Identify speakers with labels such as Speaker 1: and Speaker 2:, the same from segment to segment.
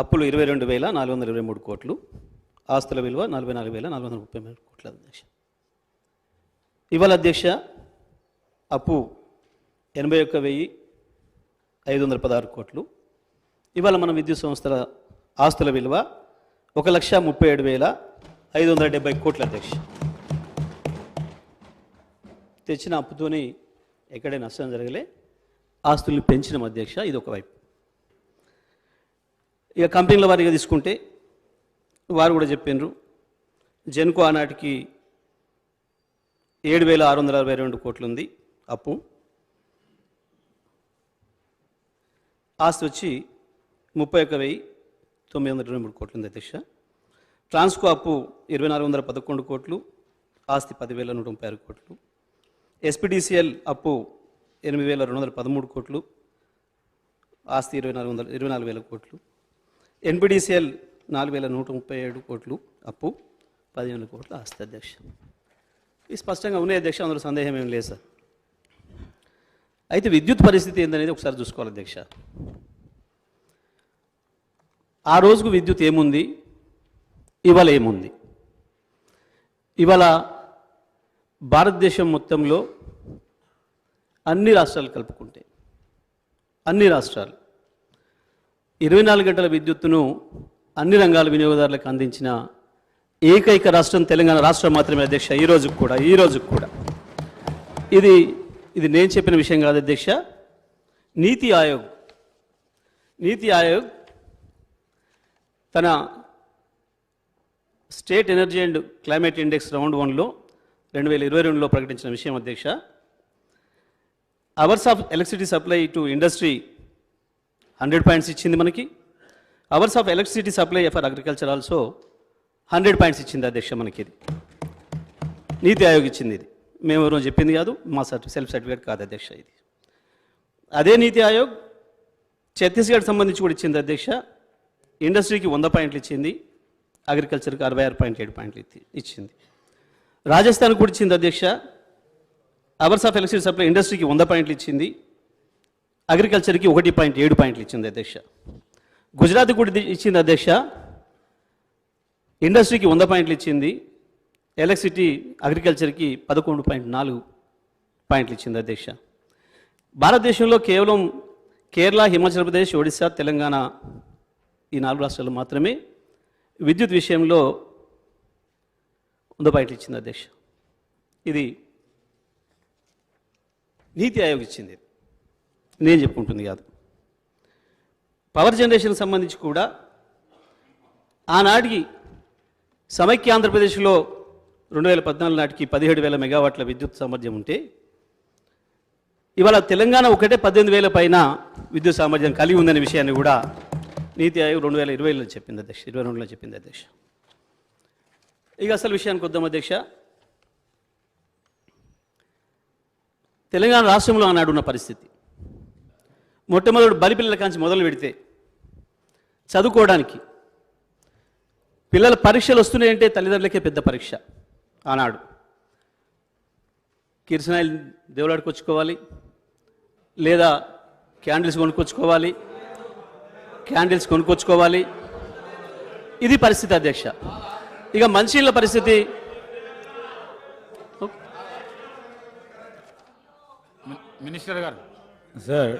Speaker 1: అప్పులు ఇరవై రెండు వేల నాలుగు వందల ఇరవై మూడు కోట్లు ఆస్తుల విలువ నలభై నాలుగు వేల నాలుగు వందల ముప్పై మూడు కోట్ల అధ్యక్ష. ఇవాళ అధ్యక్ష అప్పు ఎనభై ఒక్క వెయ్యి ఐదు వందల పదహారు కోట్లు. ఇవాళ మన విద్యుత్ సంస్థల ఆస్తుల విలువ ఒక లక్ష ముప్పై ఏడు వేల ఐదు వందల డెబ్బై కోట్ల అధ్యక్ష. తెచ్చిన అప్పుతోని ఎక్కడే నష్టం జరగలే ఆస్తుల్ని పెంచిన అధ్యక్ష ఇది ఒక వైపు. ఇక కంపెనీల వారిగా తీసుకుంటే వారు కూడా చెప్పినారు. జెన్కో ఆనాటికి ఏడు వేల ఆరు వందల అరవై రెండు కోట్లు ఉంది అప్పు. ఆస్తి వచ్చి ముప్పై ఒక్క వెయ్యి తొమ్మిది వందల ఇరవై మూడు కోట్లు ఉంది అధ్యక్ష. ట్రాన్స్కో అప్పు ఇరవై నాలుగు వందల పదకొండు కోట్లు ఆస్తి పదివేల నూట ముప్పై ఆరు కోట్లు. ఎస్పీడీసీఎల్ అప్పు ఎనిమిది వేల రెండు వందల పదమూడు కోట్లు ఆస్తి ఇరవై నాలుగు వందల ఇరవై నాలుగు వేల కోట్లు. ఎన్పిడిసిఎల్ నాలుగు వేల నూట ముప్పై ఏడు కోట్లు అప్పు పదిహేను కోట్ల ఆస్తి అధ్యక్ష. ఇది స్పష్టంగా ఉన్నాయి అధ్యక్ష అందులో సందేహం ఏం లేదు సార్. అయితే విద్యుత్ పరిస్థితి ఏందనేది ఒకసారి చూసుకోవాలి అధ్యక్ష. ఆ రోజుకు విద్యుత్ ఏముంది? ఇవాళ ఏముంది? ఇవాళ భారతదేశం మొత్తంలో అన్ని రాష్ట్రాలు కలుపుకుంటే అన్ని రాష్ట్రాలు ఇరవై నాలుగు గంటల విద్యుత్తును అన్ని రంగాల వినియోగదారులకు అందించిన ఏకైక రాష్ట్రం తెలంగాణ రాష్ట్రం మాత్రమే అధ్యక్ష ఈ రోజుకు కూడా ఈ రోజుకు కూడా. ఇది ఇది నేను చెప్పిన విషయం కాదు అధ్యక్ష. నీతి ఆయోగ్ నీతి ఆయోగ్ తన state energy and climate index round వన్లో రెండు వేల ఇరవై రెండులో ప్రకటించిన విషయం అధ్యక్ష. Hours of electricity supply to industry hundred points ఇచ్చింది మనకి. Hours of electricity supply for agriculture also hundred points ఇచ్చింది అధ్యక్ష మనకి ఇది. నీతి ఆయోగ్ ఇచ్చింది ఇది. మేము ఎవరో చెప్పింది కాదు మా సర్టి సెల్ఫ్ సర్టిఫికేట్ కాదు అధ్యక్ష ఇది. అదే నీతి ఆయోగ్ ఛత్తీస్గఢ్ సంబంధించి కూడా ఇచ్చింది అధ్యక్ష ఇండస్ట్రీకి వంద పాయింట్లు ఇచ్చింది అగ్రికల్చర్కి అరవై ఆరు పాయింట్ ఏడు పాయింట్లు ఇచ్చి- ఇచ్చింది. రాజస్థాన్ కూడా ఇచ్చింది అధ్యక్ష అవర్స్ ఆఫ్ ఎలక్ట్రిసిటీ సప్లై ఇండస్ట్రీకి వంద పాయింట్లు ఇచ్చింది. అగ్రికల్చర్కి ఒకటి పాయింట్ ఏడు పాయింట్లు ఇచ్చింది అధ్యక్ష. గుజరాత్ కూడా ఇచ్చింది అధ్యక్ష. ఇండస్ట్రీకి వంద పాయింట్లు ఇచ్చింది. ఎలక్ట్రిసిటీ అగ్రికల్చర్కి పదకొండు పాయింట్ నాలుగు పాయింట్లు ఇచ్చింది అధ్యక్ష. భారతదేశంలో కేవలం కేరళ హిమాచల్ ప్రదేశ్ ఒడిశా తెలంగాణ ఈ నాలుగు రాష్ట్రాలు మాత్రమే విద్యుత్ విషయంలో వంద పాయింట్లు ఇచ్చింది అధ్యక్ష. ఇది నీతి ఆయోగ్ ఇచ్చింది. నేను చెప్పుకుంటుంది కాదు. పవర్ జనరేషన్ సంబంధించి కూడా ఆనాటికి సమైక్య ఆంధ్రప్రదేశ్లో రెండు వేల పద్నాలుగు నాటికి పదిహేడు వేల మెగావాట్ల విద్యుత్ సామర్థ్యం ఉంటే ఇవాళ తెలంగాణ ఒకటే పద్దెనిమిది వేల పైన విద్యుత్ సామర్థ్యం కలిగి ఉందనే విషయాన్ని కూడా నీతి ఆయోగ్ రెండు వేల ఇరవైలో చెప్పింది అధ్యక్ష ఇరవై రెండులో చెప్పింది అధ్యక్ష. ఇక అసలు విషయానికి వద్దాం అధ్యక్ష. తెలంగాణ రాష్ట్రంలో ఆనాడు ఉన్న పరిస్థితి. మొట్టమొదటి బలిపిల్లల కాంచి మొదలు పెడితే చదువుకోవడానికి పిల్లల పరీక్షలు వస్తున్నాయంటే తల్లిదండ్రులకే పెద్ద పరీక్ష ఆనాడు. కిరసనాయిలు దేవులాడుకొచ్చుకోవాలి లేదా క్యాండిల్స్ కొనుక్కొచ్చుకోవాలి క్యాండిల్స్ కొనుక్కొచ్చుకోవాలి. ఇది పరిస్థితి అధ్యక్ష. ఇక మంచిళ్ళ పరిస్థితి.
Speaker 2: మినిస్టర్ గారు. సార్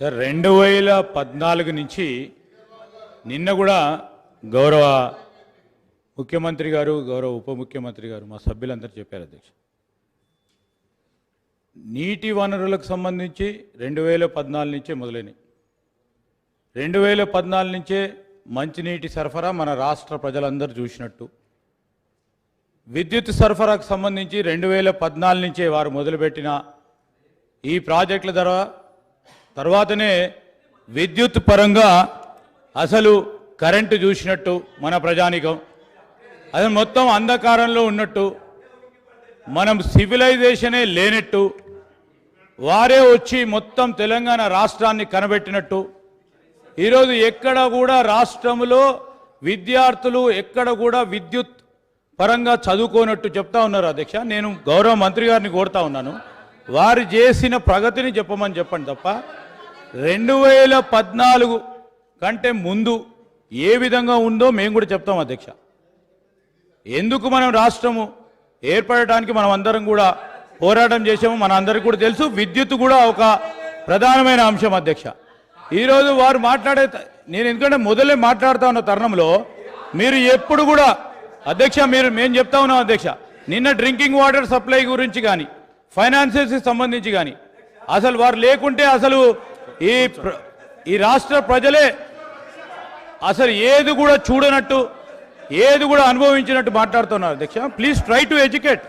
Speaker 2: సార్ రెండు వేల పద్నాలుగు నుంచి నిన్న కూడా గౌరవ ముఖ్యమంత్రి గారు గౌరవ ఉప ముఖ్యమంత్రి గారు మా సభ్యులందరూ చెప్పారు అధ్యక్ష. నీటి వనరులకు సంబంధించి రెండు వేల పద్నాలుగు నుంచే మొదలైనవి. రెండు వేల పద్నాలుగు నుంచే మంచినీటి సరఫరా మన రాష్ట్ర ప్రజలందరూ చూసినట్టు. విద్యుత్ సరఫరాకు సంబంధించి రెండు వేల పద్నాలుగు నుంచే వారు మొదలుపెట్టిన ఈ ప్రాజెక్టుల ద్వారా తర్వాతనే విద్యుత్ పరంగా అసలు కరెంటు చూసినట్టు మన ప్రజానికం. అది మొత్తం అంధకారంలో ఉన్నట్టు మనం సివిలైజేషనే లేనట్టు వారే వచ్చి మొత్తం తెలంగాణ రాష్ట్రాన్ని కనబెట్టినట్టు. ఈరోజు ఎక్కడ కూడా రాష్ట్రంలో విద్యార్థులు ఎక్కడ కూడా విద్యుత్ పరంగా చదువుకోనట్టు చెప్తా ఉన్నారు అధ్యక్ష. నేను గౌరవ మంత్రి గారిని కోరుతా ఉన్నాను. వారు చేసిన ప్రగతిని చెప్పమని చెప్పండి తప్ప రెండు వేల పద్నాలుగు కంటే ముందు ఏ విధంగా ఉందో మేము కూడా చెప్తాం అధ్యక్ష. ఎందుకు మనం రాష్ట్రము ఏర్పడటానికి మనం అందరం కూడా పోరాటం చేసాము మన అందరికీ కూడా తెలుసు. విద్యుత్ కూడా ఒక ప్రధానమైన అంశం అధ్యక్ష. ఈరోజు వారు మాట్లాడే నేను ఎందుకంటే మొదలే మాట్లాడుతా ఉన్న తరుణంలో మీరు ఎప్పుడు కూడా అధ్యక్ష మీరు మేము చెప్తా ఉన్నాం అధ్యక్ష. నిన్న డ్రింకింగ్ వాటర్ సప్లై గురించి కానీ ఫైనాన్సెస్కి సంబంధించి కానీ. అసలు వారు లేకుంటే అసలు ఈ ప్ర- ఈ రాష్ట్ర ప్రజలే అసలు ఏది కూడా చూడనట్టు ఏది కూడా అనుభవించినట్టు మాట్లాడుతున్నారు. అధ్యక్ష ప్లీజ్ ట్రై టు ఎడ్యుకేట్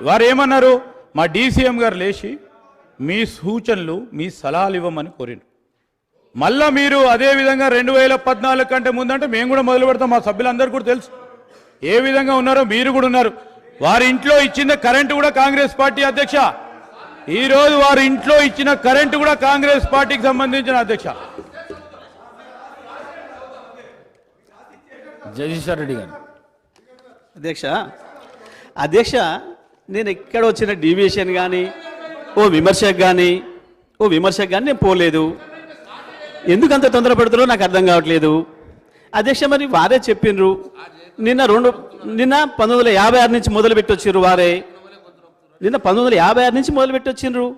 Speaker 2: వారు ఏమన్నారు? మా డీసీఎం గారు లేచి మీ సూచనలు మీ సలహాలు ఇవ్వమని కోరిండు మళ్ళా మీరు అదే విధంగా రెండు వేల పద్నాలుగు కంటే ముందంటే మేము కూడా మొదలు పెడతాం మా సభ్యులందరూ కూడా తెలుసు. ఏ విధంగా ఉన్నారో మీరు కూడా ఉన్నారు. వారి ఇంట్లో ఇచ్చిన కరెంటు కూడా కాంగ్రెస్ పార్టీ అధ్యక్ష. ఈ రోజు వారి ఇంట్లో ఇచ్చిన కరెంటు కూడా కాంగ్రెస్ పార్టీకి సంబంధించిన అధ్యక్ష.
Speaker 3: జగదీశ్వర్ రెడ్డి గారు.
Speaker 1: అధ్యక్ష అధ్యక్ష నేను ఎక్కడ వచ్చిన డీవియేషన్ కానీ ఓ విమర్శకు కానీ ఓ విమర్శకు కానీ నేను పోలేదు. ఎందుకు అంత తొందరపడుతున్నారో నాకు అర్థం కావట్లేదు. అధ్యక్ష మరి వారే చెప్పిండ్రు నిన్న రెండు నిన్న పంతొమ్మిది వందల యాభై ఆరు నుంచి మొదలు పెట్టొచ్చిర్రు వారే. నిన్న పంతొమ్మిది వందల యాభై ఆరు నుంచి మొదలు పెట్టొచ్చిండ్రు.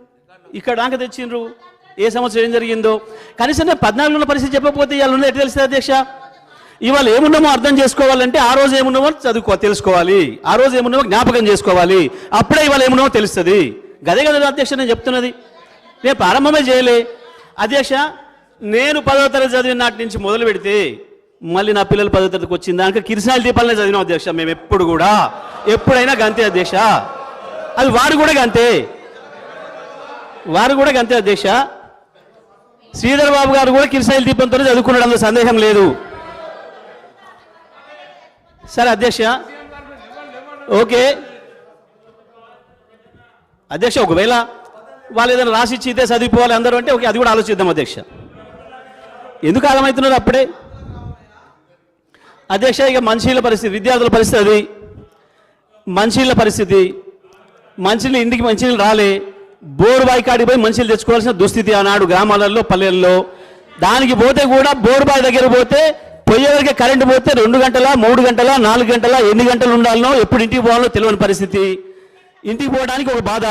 Speaker 1: ఇక్కడ దాకా తెచ్చిండ్రు. ఏ సంవత్సరం ఏం జరిగిందో. కనీసం పద్నాలుగులో ఉన్న పరిస్థితి చెప్పకపోతే ఇవాళ ఉన్నది ఎట్లా తెలుస్తుంది అధ్యక్ష? ఇవాళ ఏమున్నామో అర్థం చేసుకోవాలంటే ఆ రోజు ఏమున్నామో చదువుకో తెలుసుకోవాలి. ఆ రోజు ఏమున్నామో జ్ఞాపకం చేసుకోవాలి. అప్పుడే ఇవాళ ఏమున్నామో తెలుస్తుంది. గదే కదా అధ్యక్ష నేను చెప్తున్నది. నేను ప్రారంభమే చేయలే. అధ్యక్ష నేను పదో తరగతి చదివిన నాటి నుంచి మొదలు పెడితే మళ్ళీ నా పిల్లలు పదో తరగతికి వచ్చింది దానికి కిరసాల దీపాలనే చదివిన అధ్యక్ష మేము ఎప్పుడు కూడా. ఎప్పుడైనా గంతే అధ్యక్ష. అది వారు కూడా గంతే. వారు కూడా గంతే అధ్యక్ష. శ్రీధర్ బాబు గారు కూడా కిరసాయిల దీపంతో చదువుకున్నాడు అందులో సందేహం లేదు. సరే అధ్యక్ష. ఓకే. అధ్యక్ష ఒకవేళ వాళ్ళు ఏదైనా రాసిచ్చి ఇదే చదివిపోవాలి అందరూ అంటే ఓకే అది కూడా ఆలోచిద్దాం అధ్యక్ష. ఎందుకు ఆగమవుతున్నారు అప్పుడే? అధ్యక్ష ఇక మనుషుల పరిస్థితి విద్యార్థుల పరిస్థితి. అది మంచినీళ్ళ పరిస్థితి. మంచినీళ్ళు ఇంటికి మంచినీళ్ళు రాలే. బోరు బావి కాడికి పోయి మనుషులు తెచ్చుకోవాల్సిన దుస్థితి ఆనాడు గ్రామాలలో పల్లెల్లో. దానికి పోతే కూడా బోరు బావి దగ్గర పోతే పోయేవరకు కరెంటు పోతే రెండు గంటల మూడు గంటల నాలుగు గంటల ఎన్ని గంటలు ఉండాలనో ఎప్పుడు ఇంటికి పోవాలో తెలియని పరిస్థితి. ఇంటికి పోవడానికి ఒక బాధ.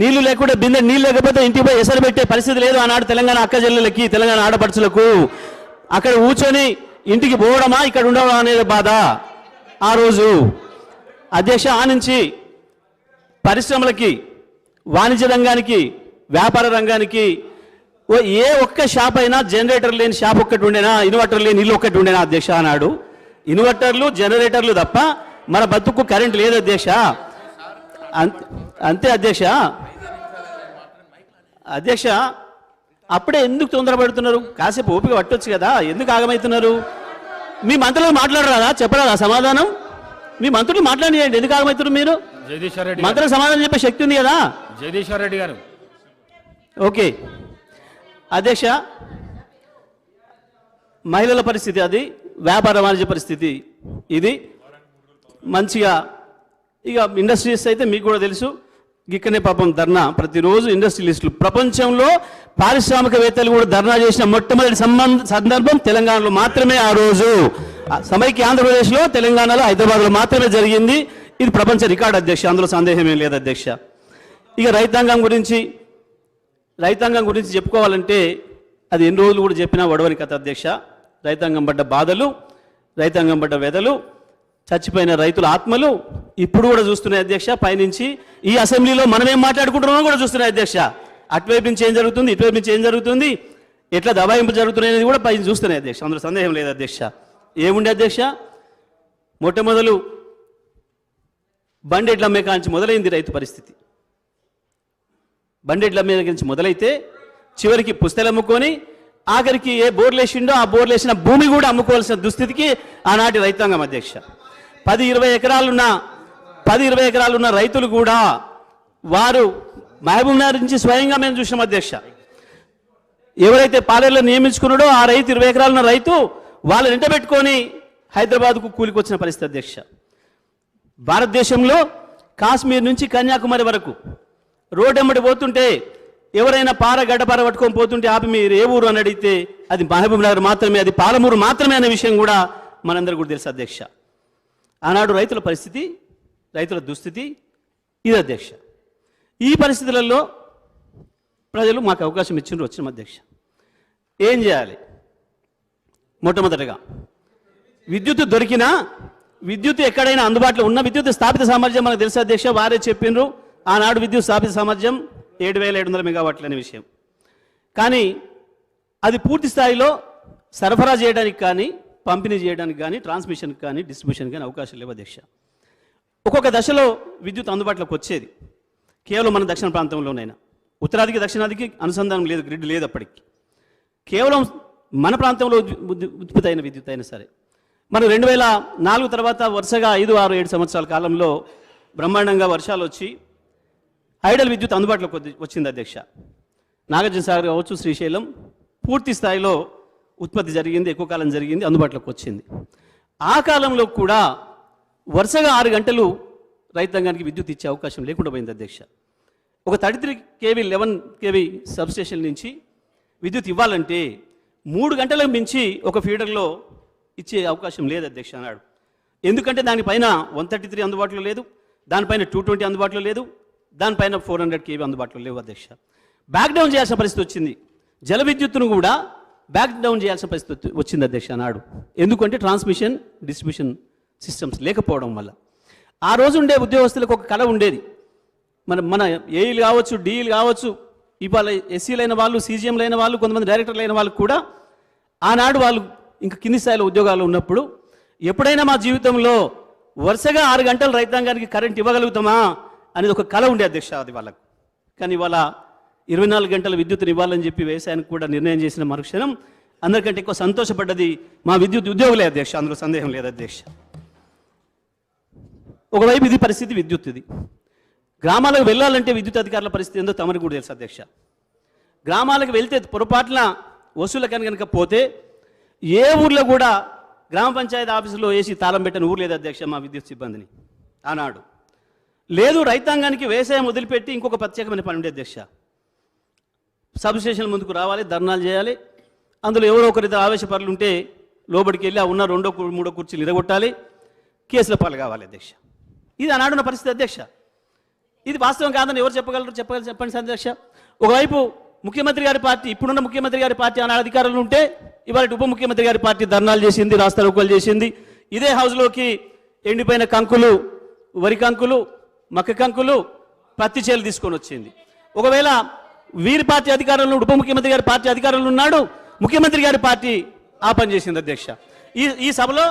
Speaker 1: నీళ్ళు లేకుండా బిందె నీళ్ళు లేకపోతే ఇంటికి పోయి ఎసరు పెట్టే పరిస్థితి లేదు ఆనాడు తెలంగాణ అక్క చెల్లెలకి తెలంగాణ ఆడపడుచులకు. అక్కడ కూర్చొని ఇంటికి పోవడమా ఇక్కడ ఉండడం అనేది బాధ. ఆ రోజు అధ్యక్ష ఆ నుంచి పరిశ్రమలకి వాణిజ్య రంగానికి వ్యాపార రంగానికి ఓ ఏ ఒక్క షాప్ అయినా జనరేటర్ లేని షాప్ ఒక్కటి ఉండేనా ఇన్వర్టర్ లేని ఇల్లు ఒక్కటి ఉండేనా అధ్యక్ష అన్నాడు. ఇన్వర్టర్లు జనరేటర్లు తప్ప మన బతుకు కరెంట్ లేదు అధ్యక్ష. అంతే అధ్యక్ష. అధ్యక్ష అప్పుడే ఎందుకు తొందరపడుతున్నారు? కాసేపు ఓపిక పట్టొచ్చు కదా ఎందుకు ఆగమవుతున్నారు మీ మంత్రులు మాట్లాడరాదా? చెప్పరాదా సమాధానం? మీ మంత్రులు మాట్లాడియండి ఎందుకు ఆగమవుతున్నారు మీరు? మంత్రులకు సమాధానం చెప్పే శక్తి ఉంది కదా?
Speaker 3: జగదీశ్వర్ రెడ్డి గారు.
Speaker 1: ఓకే. అధ్యక్ష మహిళల పరిస్థితి అది వ్యాపార వాణిజ్య పరిస్థితి ఇది. మంచిగా ఇక ఇండస్ట్రీస్ అయితే మీకు కూడా తెలుసు. గిక్కనే పాపం ధర్నా ప్రతిరోజు ఇండస్ట్రియలిస్టులు ప్రపంచంలో పారిశ్రామికవేత్తలు కూడా ధర్నా చేసిన మొట్టమొదటి సంబంధ సందర్భం తెలంగాణలో మాత్రమే ఆ రోజు. ఆ సమైక్య ఆంధ్రప్రదేశ్లో తెలంగాణలో హైదరాబాద్లో మాత్రమే జరిగింది. ఇది ప్రపంచ రికార్డు అధ్యక్ష. అందులో సందేహం ఏం లేదు అధ్యక్ష. ఇక రైతాంగం గురించి రైతాంగం గురించి చెప్పుకోవాలంటే అది ఎన్ని రోజులు కూడా చెప్పినా వడవని కథ అధ్యక్ష. రైతాంగం పడ్డ బాధలు రైతాంగం పడ్డ వెదలు చచ్చిపోయిన రైతుల ఆత్మలు ఇప్పుడు కూడా చూస్తున్నాయి అధ్యక్ష. పైనుంచి ఈ అసెంబ్లీలో మనం ఏం మాట్లాడుకుంటున్నామో కూడా చూస్తున్నాయి అధ్యక్ష. అటువైపు నుంచి ఏం జరుగుతుంది ఇటువైపు నుంచి ఏం జరుగుతుంది ఎట్లా దబాయింపు జరుగుతున్నాయి అనేది కూడా పైన చూస్తున్నాయి అధ్యక్ష. అందులో సందేహం లేదు అధ్యక్ష. ఏముండే అధ్యక్ష? మొట్టమొదలు బండెడ్ల అమ్మే కాంచి మొదలైంది రైతు పరిస్థితి. బండెడ్ల మీద నుంచి మొదలైతే చివరికి పుస్తలు అమ్ముకొని ఆఖరికి ఏ బోర్లు వేసిండో ఆ బోర్లు వేసిన భూమి కూడా అమ్ముకోవాల్సిన దుస్థితికి ఆనాటి రైతాంగం అధ్యక్ష. పది ఇరవై ఎకరాలున్న పది ఇరవై ఎకరాలున్న రైతులు కూడా వారు మహబూబ్ నగర్ నుంచి స్వయంగా మేము చూసినాం అధ్యక్ష. ఎవరైతే పాలేరులో నియమించుకున్నాడో ఆ రైతు ఇరవై ఎకరాలున్న రైతు వాళ్ళని ఇంటబెట్టుకొని హైదరాబాద్కు కూలికొచ్చిన పరిస్థితి అధ్యక్ష. భారతదేశంలో కాశ్మీర్ నుంచి కన్యాకుమారి వరకు రోడ్డు ఎమ్మడి పోతుంటే ఎవరైనా పార గడ్డపార పట్టుకొని పోతుంటే ఆపి మీరు ఏ ఊరు అని అడిగితే అది మహబూబ్ నగర్ మాత్రమే అది పాలమూరు మాత్రమే అనే విషయం కూడా మనందరికీ కూడా తెలుసు అధ్యక్ష. ఆనాడు రైతుల పరిస్థితి రైతుల దుస్థితి ఇది అధ్యక్ష. ఈ పరిస్థితులలో ప్రజలు మాకు అవకాశం ఇచ్చిండ్రు వచ్చిన అధ్యక్ష. ఏం చేయాలి? మొట్టమొదటగా విద్యుత్ దొరికినా విద్యుత్ ఎక్కడైనా అందుబాటులో ఉన్న విద్యుత్ స్థాపిత సామర్థ్యం మనకు తెలిసే అధ్యక్ష వారే చెప్పిండ్రు ఆనాడు విద్యుత్ స్థాపిత సామర్థ్యం ఏడు వేల ఏడు వందల మెగావాట్లు అనే విషయం. కానీ అది పూర్తి స్థాయిలో సరఫరా చేయడానికి కానీ పంపిణీ చేయడానికి కానీ ట్రాన్స్మిషన్కి కానీ డిస్ట్రిబ్యూషన్కి కానీ అవకాశం లేవు అధ్యక్ష. ఒక్కొక్క దశలో విద్యుత్ అందుబాటులోకి వచ్చేది. కేవలం మన దక్షిణ ప్రాంతంలోనైనా. ఉత్తరాదికి దక్షిణాదికి అనుసంధానం లేదు గ్రిడ్ లేదు అప్పటికి. కేవలం మన ప్రాంతంలో ఉత్పత్తి అయిన విద్యుత్ అయినా సరే. మనం రెండు వేల నాలుగు తర్వాత వరుసగా ఐదు ఆరు ఏడు సంవత్సరాల కాలంలో బ్రహ్మాండంగా వర్షాలు వచ్చి ఐడల్ విద్యుత్ అందుబాటులోకి వచ్చింది అధ్యక్ష. నాగార్జున సాగర్ కావచ్చు శ్రీశైలం పూర్తి స్థాయిలో ఉత్పత్తి జరిగింది ఎక్కువ కాలం జరిగింది అందుబాటులోకి వచ్చింది. ఆ కాలంలో కూడా వరుసగా ఆరు గంటలు రైతాంగానికి విద్యుత్ ఇచ్చే అవకాశం లేకుండా పోయింది అధ్యక్ష. ఒక thirty three KV eleven KV substation నుంచి విద్యుత్ ఇవ్వాలంటే మూడు గంటలకు మించి ఒక ఫీడర్లో ఇచ్చే అవకాశం లేదు అధ్యక్ష అన్నాడు. ఎందుకంటే దానిపైన వన్ థర్టీ త్రీ అందుబాటులో లేదు దానిపైన టూ ట్వంటీ అందుబాటులో లేదు దానిపైన ఫోర్ హండ్రెడ్ కేవీ అందుబాటులో లేవు అధ్యక్ష. బ్యాక్ డౌన్ చేయాల్సిన పరిస్థితి వచ్చింది. జల విద్యుత్తును కూడా బ్యాక్ డౌన్ చేయాల్సిన పరిస్థితి వచ్చింది అధ్యక్ష నాడు. ఎందుకంటే ట్రాన్స్మిషన్ డిస్ట్రిబ్యూషన్ సిస్టమ్స్ లేకపోవడం వల్ల. ఆ రోజు ఉండే ఉద్యోగస్తులకు ఒక కళ ఉండేది. మన మన ఏఈలు కావచ్చు డిఈలు కావచ్చు ఇవాళ ఎస్సీలైన వాళ్ళు సీజీఎంలు అయిన వాళ్ళు కొంతమంది డైరెక్టర్లు అయిన వాళ్ళు కూడా ఆనాడు వాళ్ళు ఇంకా కింది స్థాయిలో ఉద్యోగాలు ఉన్నప్పుడు ఎప్పుడైనా మా జీవితంలో వరుసగా ఆరు గంటలు రైతాంగానికి కరెంట్ ఇవ్వగలుగుతామా అనేది ఒక కళ ఉండే అధ్యక్ష అది వాళ్ళకు. కానీ ఇవాళ ఇరవై నాలుగు గంటల విద్యుత్తుని ఇవ్వాలని చెప్పి వ్యవసాయానికి కూడా నిర్ణయం చేసిన మరుక్షణం అందరికంటే ఎక్కువ సంతోషపడ్డది మా విద్యుత్ ఉద్యోగులే అధ్యక్ష అందులో సందేహం లేదు అధ్యక్ష. ఒకవైపు ఇది పరిస్థితి విద్యుత్ ఇది. గ్రామాలకు వెళ్ళాలంటే విద్యుత్ అధికారుల పరిస్థితి ఏందో తమరికి కూడా తెలుసు అధ్యక్ష. గ్రామాలకు వెళ్తే పొరపాట్ల వసూల కనుక పోతే ఏ ఊర్లో కూడా గ్రామ పంచాయతీ ఆఫీసులో వేసి తాళం పెట్టని ఊరు లేదు అధ్యక్ష మా విద్యుత్ సిబ్బందిని ఆనాడు. లేదు రైతాంగానికి వ్యవసాయం వదిలిపెట్టి ఇంకొక ప్రత్యేకమైన పని ఉండే అధ్యక్ష. సబ్ స్టేషన్ ముందుకు రావాలి ధర్నాలు చేయాలి. అందులో ఎవరో ఒకరిద్దరు ఆవేశపరులు ఉంటే లోబడికి వెళ్ళి ఆ ఉన్న రెండో మూడో కుర్చీలు ఇరగొట్టాలి. కేసుల పాలు కావాలి అధ్యక్ష. ఇది ఆనాడున్న పరిస్థితి అధ్యక్ష. ఇది వాస్తవం కాదని ఎవరు చెప్పగలరు? చెప్పగలరు చెప్పండి సార్ అధ్యక్ష. ఒకవైపు ముఖ్యమంత్రి గారి పార్టీ ఇప్పుడున్న ముఖ్యమంత్రి గారి పార్టీ ఆనాడు అధికారులు ఉంటే ఇవాళ ఉప ముఖ్యమంత్రి గారి పార్టీ ధర్నాలు చేసింది రాస్తారోకోలు చేసింది. ఇదే హౌస్లోకి ఎండిపోయిన కంకులు వరి కంకులు మక్క కంకులు పత్తి చేలు తీసుకొని వచ్చింది. ఒకవేళ వీరి పార్టీ అధికారంలో ఉప ముఖ్యమంత్రి గారి పార్టీ అధికారంలో ఉన్నాడు. ముఖ్యమంత్రి గారి పార్టీ ఆ పనిచేసింది అధ్యక్ష. ఈ ఈ సభలో